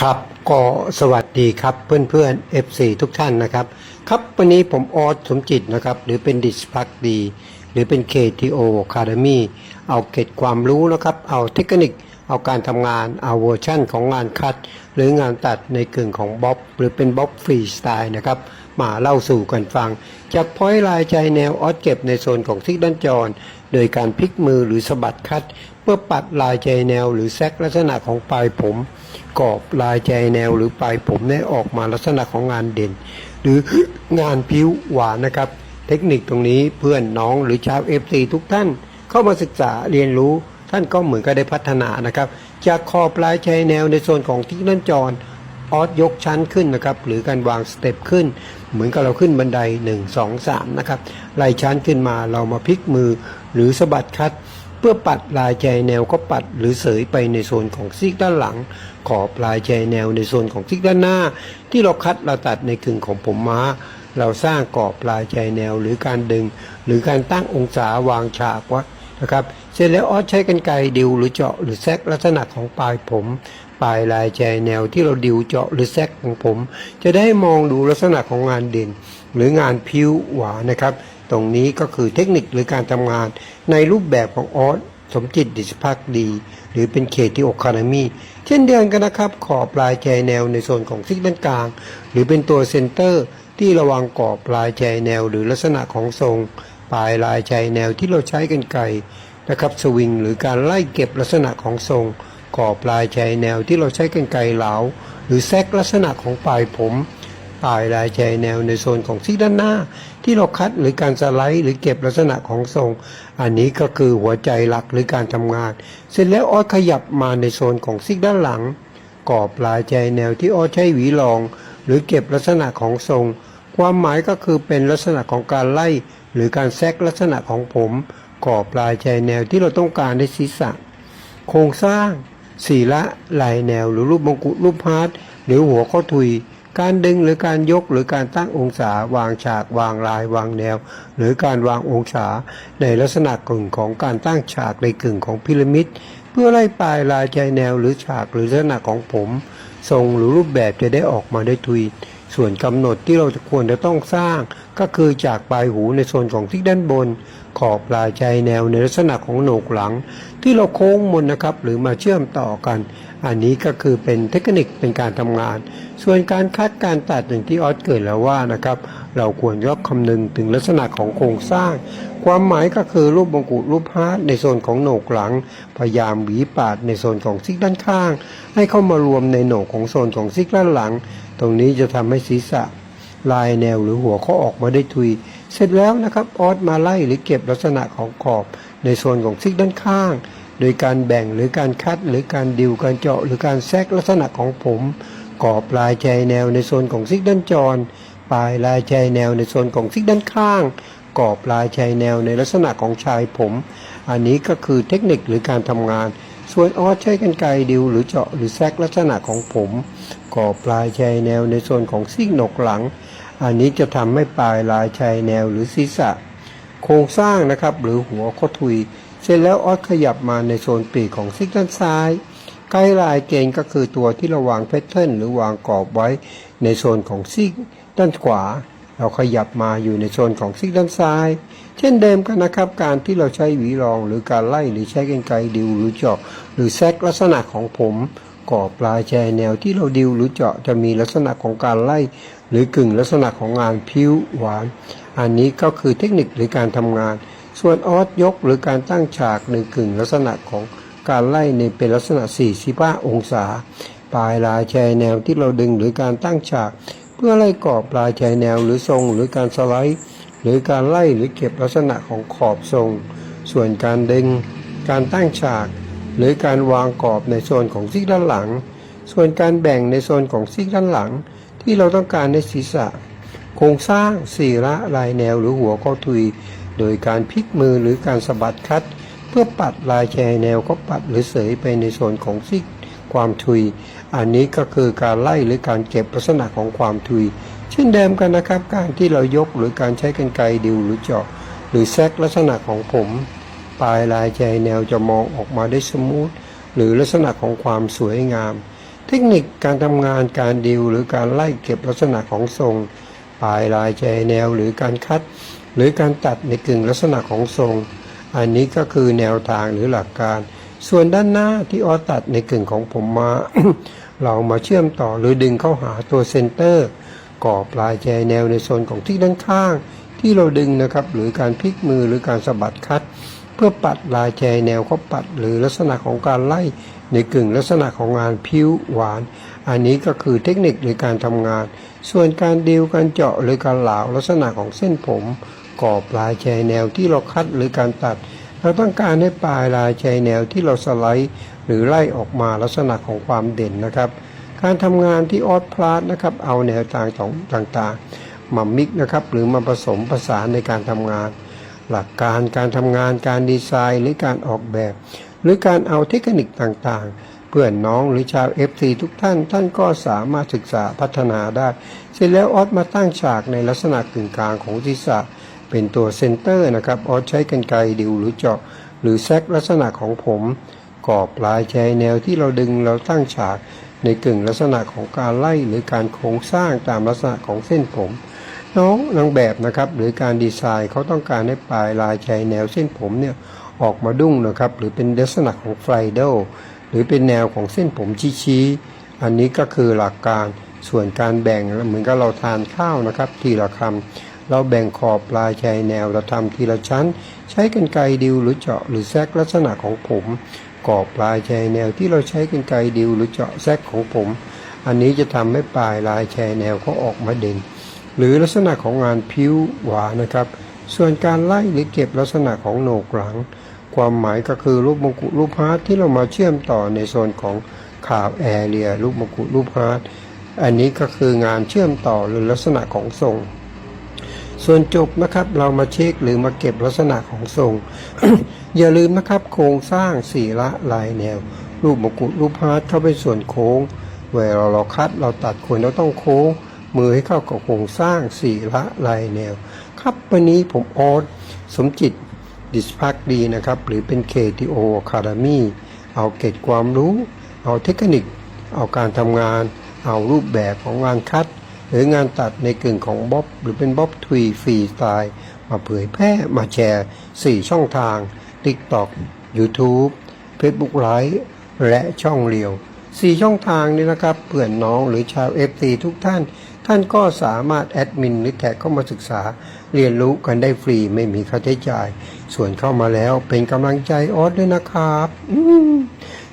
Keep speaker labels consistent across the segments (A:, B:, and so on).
A: ครับก็สวัสดีครับเพื่อนเพื่อนๆ FC ทุกท่านนะครับ ครับวันนี้ผมออสสมจิตนะครับ หรือเป็นดิสพักดี หรือเป็น KTO Academy เอาเก็ดความรู้นะครับ เอาเทคนิค เอาการทำงาน เอาเวอร์ชั่นของงานคัด หรืองานตัดในกึ่งของบ๊อบหรือเป็นบ๊อบฟรีสไตล์นะครับ มาเล่าสู่กันฟัง จากพอยลายใจแนวออสเก็บในโซนของทิกด้านจรโดยการพลิกมือหรือสะบัดคัด เพื่อปัดลายใจแนวหรือแซกลักษณะของปลายผม กรอบลายใจแนวหรือปลายผมได้ออกมาลักษณะของงานเด่น หรืองานผิวหวานนะครับ เทคนิคตรงนี้เพื่อนน้องหรือชาวเอฟซีทุกท่าน เข้ามาศึกษาเรียนรู้ท่านก็เหมือนก็ได้พัฒนานะครับจากขอบลายใจแนวในโซนของที่นั่นจรออสยกชั้นขึ้นนะครับ หรือการวางสเต็ปขึ้น เหมือนกับเราขึ้นบันได 1 2 3 นะครับไล่ชั้นขึ้นมาเรามาพลิกมือหรือสะบัดคัด เพื่อปัดปลายใจแนวก็ปัดหรือเสยไปในโซนของซีกด้านหลัง ขอบลายใจแนวในโซนของซีกด้านหน้า ที่เราคัดเราตัดในกึ่งของผมม้า เราสร้างกรอบปลายใจแนวหรือการดึง หรือการตั้งองศาวางฉากไว้นะครับเสร็จแล้วออสใช้กันไกรดิวหรือเจาะหรือแซกลักษณะของปลายผม ปลายลายใจแนวที่เราดิวเจาะหรือแซกของผม จะได้มองดูลักษณะของงานเด่น หรืองานพิ้วหวานนะครับ ตรงนี้ก็คือเทคนิคหรือการทำงานในรูปแบบของออสสมจิตดิสพักดี หรือเป็นเคที่โอคานามีเช่นเดียวกันนะครับ ขอบปลายใจแนวในโซนของซิกด้านกลาง หรือเป็นตัวเซนเตอร์ ที่ระวังกรอบปลายใจแนว หรือลักษณะของทรง ปลายลายใจแนวที่เราใช้กันไกลนะครับสวิงหรือการไล่เก็บลักษณะของทรง ขอบปลายใจแนวที่เราใช้กันไกลเหลาหรือแซกลักษณะของปลายผม ปลายลายใจแนวในโซนของซีกด้านหน้า ที่เราคัดหรือการสไลด์หรือเก็บลักษณะของทรง อันนี้ก็คือหัวใจหลักหรือการทำงาน เสร็จแล้วออสขยับมาในโซนของซีกด้านหลัง กรอบปลายใจแนวที่ออสใช้หวีรอง หรือเก็บลักษณะของทรง ความหมายก็คือเป็นลักษณะของการไล่ หรือการแซกลักษณะของผม กรอบปลายใจแนวที่เราต้องการในศีรษะ โครงสร้างสีละลายแนวหรือรูปมงกุฎรูปพาร์ทหรือหัวข้อทุย การดึงหรือการยกหรือการตั้งองศาวางฉากวางลายวางแนว หรือการวางองศาในลักษณะกึ่งของการตั้งฉากในกึ่งของพีระมิด เพื่อไล่ปลายลายใจแนวหรือฉากหรือลักษณะของผม ทรงหรือรูปแบบจะได้ออกมาได้ทุยส่วนกำหนดที่เราจะควรจะต้องสร้าง ก็คือจากปลายหูในโซนของที่ด้านบน ขอบปลายใจแนวในลักษณะของโหนกหลัง ที่เราโค้งมนนะครับ หรือมาเชื่อมต่อกัน อันนี้ก็คือเป็นเทคนิคเป็นการทำงาน ส่วนการคัดการตัดอย่างที่ออสเกิดแล้วว่านะครับ เราควรยกคำนึงถึงลักษณะของโครงสร้าง ความหมายก็คือรูปมงกุฎรูปฮาร์ดในโซนของโหนกหลัง พยายามหวีปาดในโซนของซิกด้านข้าง ให้เข้ามารวมในโหนกของโซนของซิกด้านหลัง ตรงนี้จะทำให้ศีรษะลายแนวหรือหัวเขาออกมาได้ทุย เสร็จแล้วนะครับออสมาไล่หรือเก็บลักษณะของขอบในโซนของซิกด้านข้าง โดยการแบ่งหรือการคัดหรือการดิวการเจาะหรือการแทรกลักษณะของผมกรอบลายใจแนวในโซนของซิกด้านจร ปลายลายใจแนวในโซนของซิกด้านข้างกรอบลายใจแนวในลักษณะของชายผม อันนี้ก็คือเทคนิคหรือการทำงาน ส่วนออสใช้กันไกดิวหรือเจาะหรือแทรกลักษณะของผมกรอบปลายชายแนวในโซนของซีกหนกหลัง อันนี้จะทำให้ปลายลายชายแนวหรือศีรษะ โครงสร้างนะครับหรือหัวข้อทุย เสร็จแล้วออสขยับมาในโซนปีกของซิกด้านซ้ายไกด์ไลน์เกณฑ์ก็คือตัวที่เราวางแพทเทิร์นหรือวางกรอบไว้ในโซนของซิกด้านขวา เราขยับมาอยู่ในโซนของซิกด้านซ้าย เช่นเดิมกันนะครับการที่เราใช้หวีรองหรือการไล่หรือใช้กรรไกรดิวหรือเจาะหรือแซกลักษณะของผม กอบปลายแชแนวที่เราดิวหรือเจาะจะมีลักษณะของการไล่ หรือกึ่งลักษณะของงานพิ้วหวาน อันนี้ก็คือเทคนิคหรือการทำงาน ส่วนออสยกหรือการตั้งฉากในกึ่งลักษณะของการไล่ในเป็นลักษณะ45องศา ปลายลายแชแนวที่เราดึงหรือการตั้งฉาก เพื่อไล่กอบปลายแชแนวหรือทรง หรือการสไลด์ หรือการไล่หรือเก็บลักษณะของขอบทรง ส่วนการดึง การตั้งฉาก หรือการวางกรอบในโซนของซีกด้านหลัง ส่วนการแบ่งในโซนของซีกด้านหลัง ที่เราต้องการในศีรษะ โครงสร้างสี่ระลายแนวหรือหัวข้อทุย โดยการพลิกมือหรือการสะบัดคัด เพื่อปัดลายแชแนวก็ปัดหรือเสยไปในโซนของซีกความทุย อันนี้ก็คือการไล่หรือการเก็บลักษณะของความทุย เช่นเดิมกันนะครับ การที่เรายกหรือการใช้กรรไกรดิวหรือเจาะ หรือแซกลักษณะของผม ปลายลายใจแนวจะมองออกมาได้สมูทหรือลักษณะของความสวยงาม เทคนิคการทำงานการดิวหรือการไล่เก็บลักษณะของทรง ปลายลายใจแนวหรือการคัด หรือการตัดในกึ่งลักษณะของทรง อันนี้ก็คือแนวทางหรือหลักการ ส่วนด้านหน้าที่ออตัดในกึ่งของผมมา เรามาเชื่อมต่อหรือดึงเข้าหาตัวเซนเตอร์ก่อปลายแจแนวในโซนของที่ด้านข้าง ที่เราดึงนะครับหรือการพลิกมือหรือการสะบัดคัด เพื่อปัดลายแจแนวเขาปัด หรือลักษณะของการไล่ในกึ่งลักษณะของงานผิวหวาน อันนี้ก็คือเทคนิคหรือการทำงาน ส่วนการดีลการเจาะหรือการเหลาลักษณะของเส้นผมก่อปลายแจแนวที่เราคัดหรือการตัด เราต้องการให้ปลายลายแจแนวที่เราสไลด์ หรือไล่ออกมาลักษณะของความเด่นนะครับ การทำงานที่ออสพลาสนะครับเอาแนวทางของต่างๆมามิกนะครับหรือมาผสมผสานในการทำงาน หลักการการทำงานการดีไซน์หรือการออกแบบ หรือการเอาเทคนิคต่างๆ เพื่อนน้องหรือชาว FC ทุกท่านท่านก็สามารถศึกษาพัฒนาได้ เสร็จแล้วออสมาตั้งฉากในลักษณะกึ่งกลางของศีรษะเป็นตัวเซนเตอร์นะครับออสใช้กันไกดิวหรือเจาะ หรือแซกลักษณะของผมกรอบปลายแชแนวที่เราดึงเราตั้งฉากในกึ่งลักษณะของการไล่หรือการโครงสร้างตามลักษณะของเส้นผม น้องนางแบบนะครับหรือการดีไซน์เขาต้องการให้ปลายลายชายแนวเส้นผมเนี่ยออกมาดุ้งนะครับ หรือเป็นลักษณะของไฟเดลหรือเป็นแนวของเส้นผมชี้ๆอันนี้ก็คือหลักการส่วนการแบ่งเหมือนกับเราทานข้าวนะครับ ทีละคำเราแบ่งขอบปลายชายแนวเราทำทีละชั้น ใช้กันไกรดิวหรือเจาะหรือแซกลักษณะของผมกรอบปลายชายแนวที่เราใช้กันไกรดิวหรือเจาะแซกของผม อันนี้จะทำให้ปลายลายชายแนวเขาออกมาเด่น หรือลักษณะของงานผิวหวานนะครับ ส่วนการไล่หรือเก็บลักษณะของโหนกหลัง ความหมายก็คือรูปมงกุฎรูปฮาร์ทที่เรามาเชื่อมต่อในโซนของข่าวแอเรียรูปมงกุฎรูปฮาร์ทอันนี้ก็คืองานเชื่อมต่อหรือลักษณะของทรง ส่วนจบนะครับเรามาเช็คหรือมาเก็บลักษณะของทรง อย่าลืมนะครับโครงสร้างสี่ละลายแนว รูปมงกุฎรูปฮาร์ทเข้าไปส่วนโค้งเวลาเราคัดเราตัดควรเราต้องโค้ง มือให้เข้ากับโครงสร้างสี่ละลายแนว ครับวันนี้ผมออสสมจิตดิสพักดีนะครับ หรือเป็น KTO Academy เอาเกร็ดความรู้ เอาเทคนิค เอาการทำงาน เอารูปแบบของงานคัด หรืองานตัดในกึ่งของบ๊อบหรือเป็นบ๊อบทวีฟรีสไตล์มาเผยแพร่มาแชร์ 4 ช่องทาง TikTok YouTube Facebook Live และช่องเรียว 4 ช่องทางนี้นะครับ เพื่อนน้องหรือชาว FT ทุกท่าน ท่านก็สามารถแอดมินหรือแท็กเข้ามาศึกษาเรียนรู้กันได้ฟรีไม่มีค่าใช้จ่าย ส่วนเข้ามาแล้วเป็นกำลังใจออสด้วยนะครับ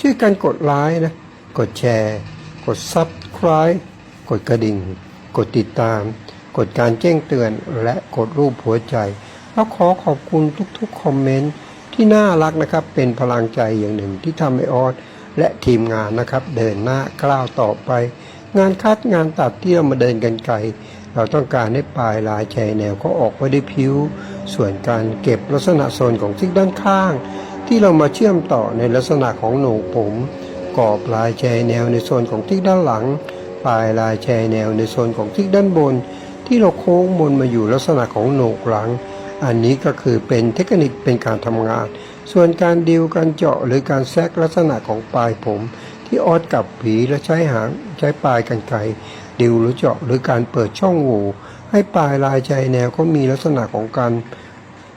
A: ช่วยกันกดไลค์นะ กดแชร์ กด Subscribe กดกระดิ่ง กดติดตาม กดการแจ้งเตือนและกดรูปหัวใจแล้วขอขอบคุณทุกๆคอมเมนต์ที่น่ารักนะครับ เป็นพลังใจอย่างหนึ่งที่ทำให้ออสและทีมงานนะครับ เดินหน้าก้าวต่อไป งานคัดงานตัดที่เรามาเดินกันไกล เราต้องการให้ปลายลายชายแนวเขาออกมาได้ผิว ส่วนการเก็บลักษณะโซนของซิกด้านข้าง ที่เรามาเชื่อมต่อในลักษณะของโหนกผมกรอบลายแชยแนวในโซนของทิศด้านหลัง ปลายลายแชยแนวในโซนของทิศด้านบน ที่เราโค้งมนมาอยู่ลักษณะของโหนกหลัง อันนี้ก็คือเป็นเทคนิคเป็นการทำงาน ส่วนการดิวการเจาะหรือการแซกลักษณะของปลายผม ที่ออดกับหวีและใช้หางใช้ปลายกันไกดิวหรือเจาะหรือการเปิดช่องโหว่ให้ปลายลายชายแนวเขามีลักษณะของการ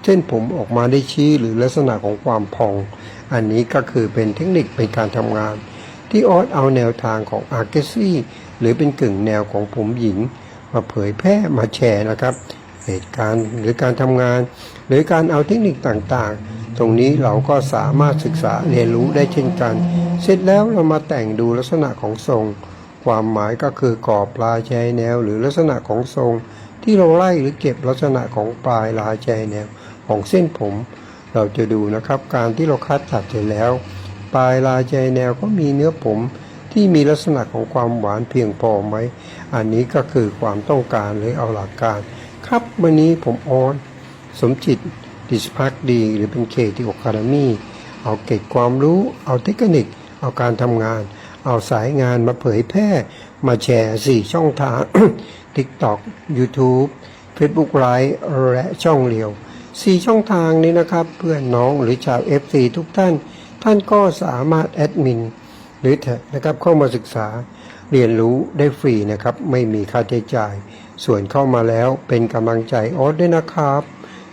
A: เส้นผมออกมาได้ชี้หรือลักษณะของความพอง อันนี้ก็คือเป็นเทคนิคเป็นการทำงาน ที่ออสเอาแนวทางของอาร์เกซี่หรือเป็นกึ่งแนวของผมหญิง มาเผยแพร่มาแชร์นะครับ เหตุการณ์หรือการทำงาน หรือการเอาเทคนิคต่างๆ ตรงนี้เราก็สามารถศึกษาเรียนรู้ได้เช่นกัน เสร็จแล้วเรามาแต่งดูลักษณะของทรง ความหมายก็คือกรอบปลายชายแนว หรือลักษณะของทรง ที่เราไล่หรือเก็บลักษณะของปลายลายชายแนวของเส้นผม เราจะดูนะครับ การที่เราคัดตัดเสร็จแล้ว ปลายลายชายแนวก็มีเนื้อผมที่มีลักษณะของความหวานเพียงพอไหม อันนี้ก็คือความต้องการหรือเอาหลักการ ครับวันนี้ผมออน สมจิต ดิสพักดี หรือเป็นเคที่โอคาดมีเอาเก็บความรู้ เอาเทคนิค เอาการทำงาน เอาสายงานมาเผยแพร่ มาแชร์สี่ช่องทาง TikTok YouTube Facebook Live และช่องเรียวสี่ช่องทางนี้นะครับ เพื่อนน้องหรือชาว FC ทุกท่าน ท่านก็สามารถแอดมินหรือแท็กนะครับเข้ามาศึกษาเรียนรู้ได้ฟรีนะครับ ไม่มีค่าใช้จ่าย ส่วนเข้ามาแล้วเป็นกำลังใจออสด้วยนะครับ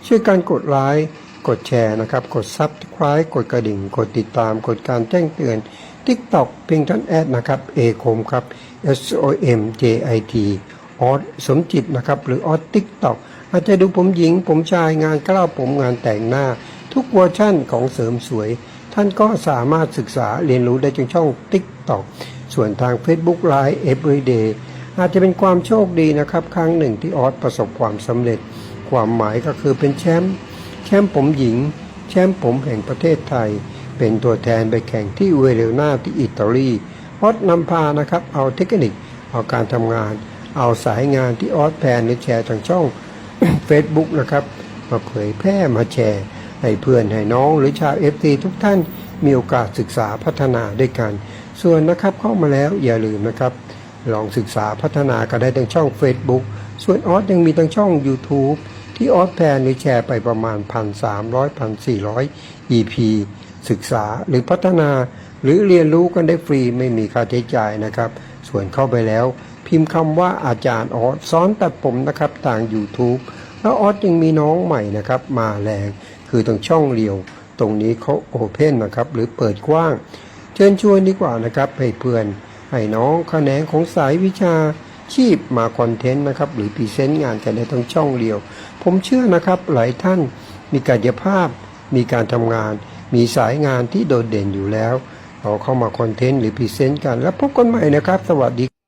A: ช่วยกันกดไลค์กดแชร์นะครับ กดซับสไคร b ์กดกระดิ่ง กดติดตาม กดการแจ้งเตือน TikTok เพียงท่านแอดนะครับเอคมครับ S O M J I T ออสสมจิตนะครับ หรือออส TikTok อาจจะดูผมหญิง ผมชายงานกล้าวผมงานแต่งหน้า ทุกเวอร์ชั่นของเสริมสวย ท่านก็สามารถศึกษาเรียนรู้ได้จากช่อง TikTok ส่วนทาง Facebook Live Everyday อาจจะเป็นความโชคดีนะครับ ครั้งหนึ่งที่ออสประสบความสำเร็จ ความหมายก็คือเป็นแชมป์แชมป์ผมหญิง แชมป์ผมแห่งประเทศไทย เป็นตัวแทนไปแข่งที่เวเรนาที่อิตาลีออสนำพานะครับ เอาเทคนิค เอาการทำงาน เอาสายงานที่ออสแพนหรือแชร์ทางช่อง Facebook นะครับ มาเผยแพร่มาแชร์ ให้เพื่อนให้น้องหรือชาวเอฟซีทุกท่านมีโอกาสศึกษาพัฒนาด้วยกัน ส่วนนะครับเข้ามาแล้วอย่าลืมนะครับ ลองศึกษาพัฒนากันได้ทางช่อง Facebook ส่วนออสยังมีทางช่อง YouTube ที่ออสแพนหรือแชร์ไปประมาณ 1,300 1,400 EP ศึกษาหรือพัฒนาหรือเรียนรู้กันได้ฟรีไม่มีค่าใช้จ่ายนะครับ ส่วนเข้าไปแล้ว พิมพ์คำว่าอาจารย์ออสสอนตัดผมนะครับทาง YouTube แล้วออสยังมีน้องใหม่นะครับมาแรง คือตรงช่องเรียว ตรงนี้เขาโอเพนนะครับ หรือเปิดกว้าง เชิญชวนดีกว่านะครับให้เพื่อนให้น้องแขนงของสายวิชา ชีพมาคอนเทนต์นะครับหรือพรีเซนต์งานกันในทั้งช่องเดียว ผมเชื่อนะครับหลายท่านมีกายภาพ มีการทำงาน มีสายงานที่โดดเด่นอยู่แล้วเราเข้ามาคอนเทนต์หรือพรีเซนต์กัน แล้วพบกันใหม่นะครับ สวัสดี